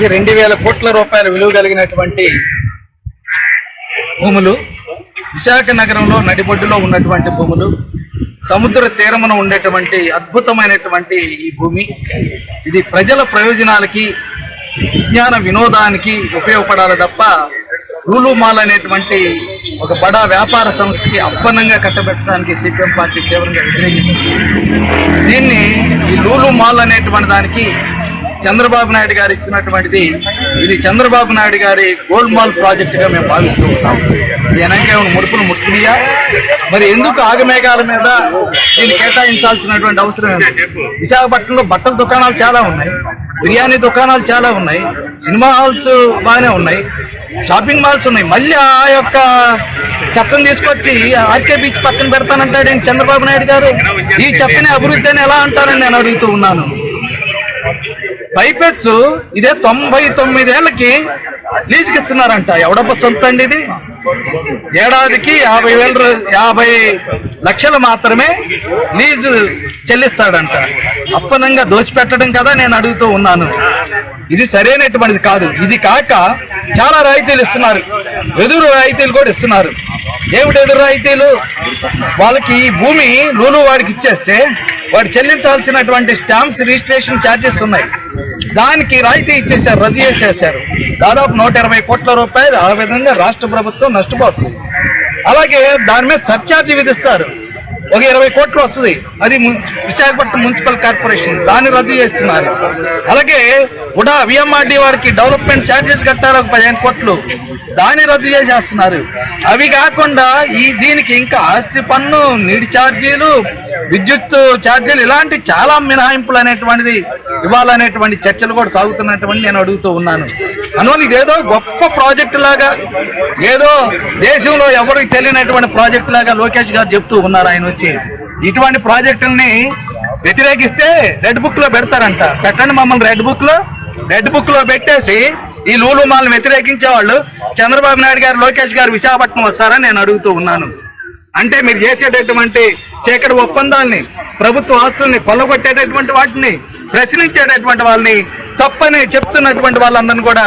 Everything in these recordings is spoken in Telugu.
ఈ రెండు వేల కోట్ల రూపాయల విలువ కలిగినటువంటి భూములు విశాఖ నగరంలో నడిబొడ్డులో ఉన్నటువంటి భూములు సముద్ర తీరమున ఉండేటువంటి అద్భుతమైనటువంటి ఈ భూమి. ఇది ప్రజల ప్రయోజనాలకి విజ్ఞాన వినోదానికి ఉపయోగపడాలి తప్ప రూలు మాల్ అనేటువంటి ఒక బడా వ్యాపార సంస్థకి అప్పన్నంగా కట్టబెట్టడానికి సిపిఎం పార్టీ తీవ్రంగా వ్యతిరేకిస్తుంది. దీన్ని ఈ లూలు మాల్ అనేటువంటి దానికి చంద్రబాబు నాయుడు గారు ఇచ్చినటువంటిది ఇది చంద్రబాబు నాయుడు గారి గోల్డ్ మాల్ ప్రాజెక్ట్గా మేము భావిస్తూ ఉంటాం జనంగా ముడుపులు ముట్టుకునియా? మరి ఎందుకు ఆగమేఘాల మీద దీన్ని కేటాయించాల్సినటువంటి అవసరం ఏంటి విశాఖపట్నంలో బట్టల దుకాణాలు చాలా ఉన్నాయి బిర్యానీ దుకాణాలు చాలా ఉన్నాయి సినిమా హాల్స్ బాగానే ఉన్నాయి షాపింగ్ మాల్స్ ఉన్నాయి. మళ్ళీ ఆ యొక్క చెత్తను తీసుకొచ్చి ఆర్కే బీచ్ పక్కన పెడతానంటాడు చంద్రబాబు నాయుడు గారు? ఈ చెత్తని అభివృద్ధి అని ఎలా అంటారని నేను అడుగుతూ ఉన్నాను. పైపెచ్చు ఇదే తొంభై తొమ్మిదేళ్ళకి లీజుకి ఇస్తున్నారంట. ఎవడబ్బ సొంత అండి ఇది? ఏడాదికి యాభై వేల యాభై లక్షలు మాత్రమే లీజు చెల్లిస్తాడంట. అప్పనంగా దోచిపెట్టడం కదా నేను అడుగుతూ ఉన్నాను. ఇది సరైనటువంటిది కాదు. ఇది కాక చాలా రాయితీలు ఇస్తున్నారు. ఎదురు రాయితీలు కూడా ఇస్తున్నారు. ఏమిటి ఎదురు రాయితీలు? వాళ్ళకి ఈ భూమి లూలు వాడికి ఇచ్చేస్తే వాడు చెల్లించాల్సినటువంటి స్టాంప్స్ రిజిస్ట్రేషన్ ఛార్జెస్ ఉన్నాయి. దానికి రాయితీ ఇచ్చేసారు రద్దు చేసేసారు దాదాపు నూట ఇరవై కోట్ల రూపాయలు ఆ విధంగా రాష్ట్ర ప్రభుత్వం నష్టపోతుంది. అలాగే దాని మీద సర్చార్జీ విధిస్తారు. ఒక ఇరవై కోట్లు వస్తుంది. అది విశాఖపట్నం మున్సిపల్ కార్పొరేషన్ దాన్ని రద్దు చేస్తున్నారు. అలాగే ఉడా విఎంఆర్డి వారికి డెవలప్మెంట్ ఛార్జెస్ కట్టారు ఒక పదిహేను కోట్లు. దాన్ని రద్దు చేసేస్తున్నారు. అవి కాకుండా ఈ దీనికి ఇంకా ఆస్తి పన్ను నీటి ఛార్జీలు విద్యుత్ ఛార్జీలు ఇలాంటి చాలా మినహాయింపులు అనేటువంటిది ఇవ్వాలనేటువంటి చర్చలు కూడా సాగుతున్నటువంటి నేను అడుగుతూ ఉన్నాను. అందువల్ల ఇదేదో గొప్ప ప్రాజెక్టు లాగా ఏదో దేశంలో ఎవరికి తెలియనటువంటి ప్రాజెక్టు లాగా లోకేష్ గారు చెప్తూ ఉన్నారు ఆయన వచ్చి. ఇటువంటి ప్రాజెక్టుల్ని వ్యతిరేకిస్తే రెడ్ బుక్లో పెడతారంట. పెట్టండి మమ్మల్ని రెడ్ బుక్లో రెడ్ బుక్లో పెట్టేసి ఈ లూలు మాల్ని వ్యతిరేకించే వాళ్ళు చంద్రబాబు నాయుడు గారు లోకేష్ గారు విశాఖపట్నం వస్తారని నేను అడుగుతూ ఉన్నాను. అంటే మీరు చేసేటటువంటి చీకటి ఒప్పందాల్ని ప్రభుత్వ ఆస్తుల్ని కొల్లగొట్టేటటువంటి వాటిని ప్రశ్నించేటటువంటి వాళ్ళని తప్పని చెప్తున్నటువంటి వాళ్ళందరినీ కూడా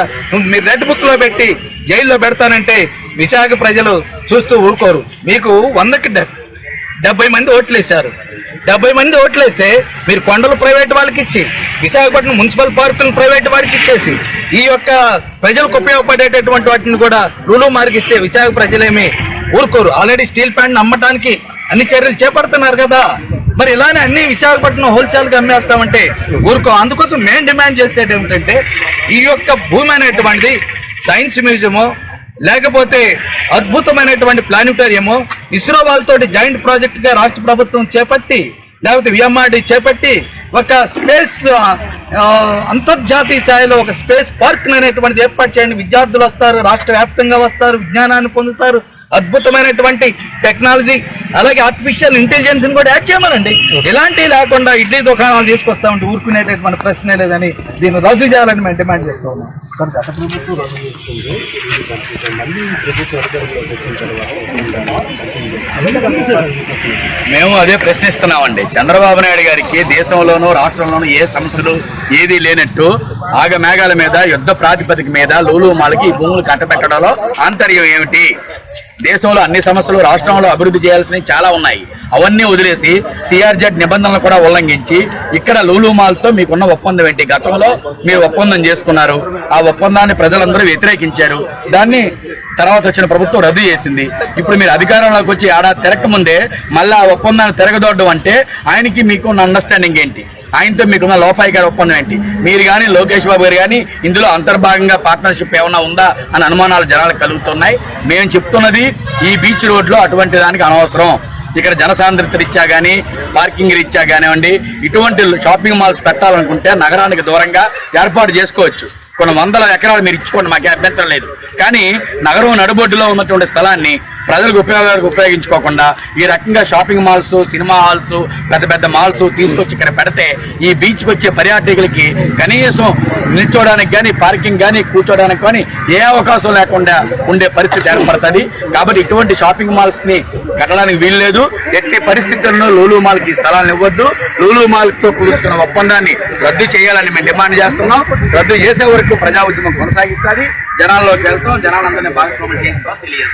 మీరు రెడ్ బుక్లో పెట్టి జైల్లో పెడతానంటే విశాఖ ప్రజలు చూస్తూ ఊరుకోరు. మీకు వందకి డెబ్బై మంది ఓట్లు వేశారు. డెబ్బై మంది ఓట్లు వేస్తే మీరు కొండలు ప్రైవేట్ వాళ్ళకి ఇచ్చి విశాఖపట్నం మున్సిపల్ పార్కులను ప్రైవేట్ వాళ్ళకి ఇచ్చేసి ఈ యొక్క ప్రజలకు ఉపయోగపడేటటువంటి వాటిని కూడా రూలు మార్గిస్తే విశాఖ ప్రజలేమి ఊరుకోరు. ఆల్రెడీ స్టీల్ ప్లాంట్ అమ్మటానికి అన్ని చర్యలు చేపడుతున్నారు కదా. మరి ఇలానే అన్ని విశాఖపట్నం హోల్సేల్గా అమ్మేస్తామంటే ఊరుకో. అందుకోసం మేము డిమాండ్ చేసేది ఏమిటంటే ఈ యొక్క భూమి అనేటువంటిది సైన్స్ మ్యూజియము లేకపోతే అద్భుతమైనటువంటి ప్లానిటోరియము ఇస్రో వాళ్ళతో జాయింట్ ప్రాజెక్ట్గా రాష్ట్ర ప్రభుత్వం చేపట్టి లేకపోతే విఎంఆర్డి చేపట్టి ఒక స్పేస్ అంతర్జాతీయ స్థాయిలో ఒక స్పేస్ పార్క్ అనేటువంటిది ఏర్పాటు చేయండి. విద్యార్థులు వస్తారు రాష్ట్ర వ్యాప్తంగా వస్తారు విజ్ఞానాన్ని పొందుతారు. అద్భుతమైనటువంటి టెక్నాలజీ అలాగే ఆర్టిఫిషియల్ ఇంటెలిజెన్స్ కూడా యాడ్ చేయమనండి. ఇలాంటివి లేకుండా ఇడ్లీ దుకాణాలు తీసుకొస్తామంటే ఊరుకునేటటువంటి ప్రశ్నే లేదని దీన్ని రద్దు చేయాలని మేము డిమాండ్ చేస్తూ ఉన్నాం. గత ప్రభుత్వం రద్దు చేస్తుంది. మళ్ళీ మేము అదే ప్రశ్నిస్తున్నామండి. చంద్రబాబు నాయుడు గారికి దేశంలోనూ రాష్ట్రంలోనూ ఏ సమస్యలు ఏదీ లేనట్టు ఆగమేఘాల మీద యుద్ధ ప్రాతిపదిక మీద లూలు మాలకి ఈ భూములు కట్టబెట్టడంలో ఆంతర్యం ఏమిటి? దేశంలో అన్ని సమస్యలు రాష్ట్రంలో అభివృద్ధి చేయాల్సినవి చాలా ఉన్నాయి. అవన్నీ వదిలేసి సిఆర్జెడ్ నిబంధనలు కూడా ఉల్లంఘించి ఇక్కడ లూలు మాల్తో మీకున్న ఒప్పందం ఏంటి? గతంలో మీరు ఒప్పందం చేసుకున్నారు. ఆ ఒప్పందాన్ని ప్రజలందరూ వ్యతిరేకించారు. దాన్ని తర్వాత వచ్చిన ప్రభుత్వం రద్దు చేసింది. ఇప్పుడు మీరు అధికారంలోకి వచ్చి ఏడాది తిరగక ముందే మళ్ళీ ఆ ఒప్పందాన్ని తిరగదొడ్డం అంటే ఆయనకి మీకున్న అండర్స్టాండింగ్ ఏంటి? ఆయనతో మీకున్న లోపాయి గారి ఒప్పందం ఏంటి? మీరు కానీ లోకేష్ బాబు గారు కానీ ఇందులో అంతర్భాగంగా పార్ట్నర్షిప్ ఏమైనా ఉందా అని అనుమానాలు జనాలకు కలుగుతున్నాయి. మేము చెప్తున్నది ఈ బీచ్ రోడ్లో అటువంటి దానికి అనవసరం. ఇక్కడ జనసాంద్రత రీత్యా కానీ పార్కింగ్ రీత్యా కానివ్వండి ఇటువంటి షాపింగ్ మాల్స్ పెట్టాలనుకుంటే నగరానికి దూరంగా ఏర్పాటు చేసుకోవచ్చు. కొన్ని వందల ఎకరాలు మీరు ఇచ్చుకోండి మాకే అభ్యంతరం లేదు. కానీ నగరం నడుబొడ్డులో ఉన్నటువంటి స్థలాన్ని ప్రజలకు ఉపయోగాలకు ఉపయోగించుకోకుండా ఈ రకంగా షాపింగ్ మాల్స్ సినిమా హాల్స్ పెద్ద పెద్ద మాల్స్ తీసుకొచ్చి ఇక్కడ పెడితే ఈ బీచ్కి వచ్చే పర్యాటకులకి కనీసం నిల్చోడానికి కానీ పార్కింగ్ కానీ కూర్చోడానికి కానీ ఏ అవకాశం లేకుండా ఉండే పరిస్థితి ఏర్పడుతుంది. కాబట్టి ఇటువంటి షాపింగ్ మాల్స్ని కట్టడానికి వీల్లేదు. ఎట్టి పరిస్థితుల్లో లూలు మాల్కి స్థలాలను ఇవ్వద్దు. లూలు మాల్తో కుదుర్చుకున్న ఒప్పందాన్ని రద్దు చేయాలని మేము డిమాండ్ చేస్తున్నాం. రద్దు చేసే వరకు ప్రజా ఉద్యమం కొనసాగిస్తుంది. జనాల్లోకి వెళ్తాం. జనాలందరినీ భాగస్వామ్యం చేస్తాం తెలియదు.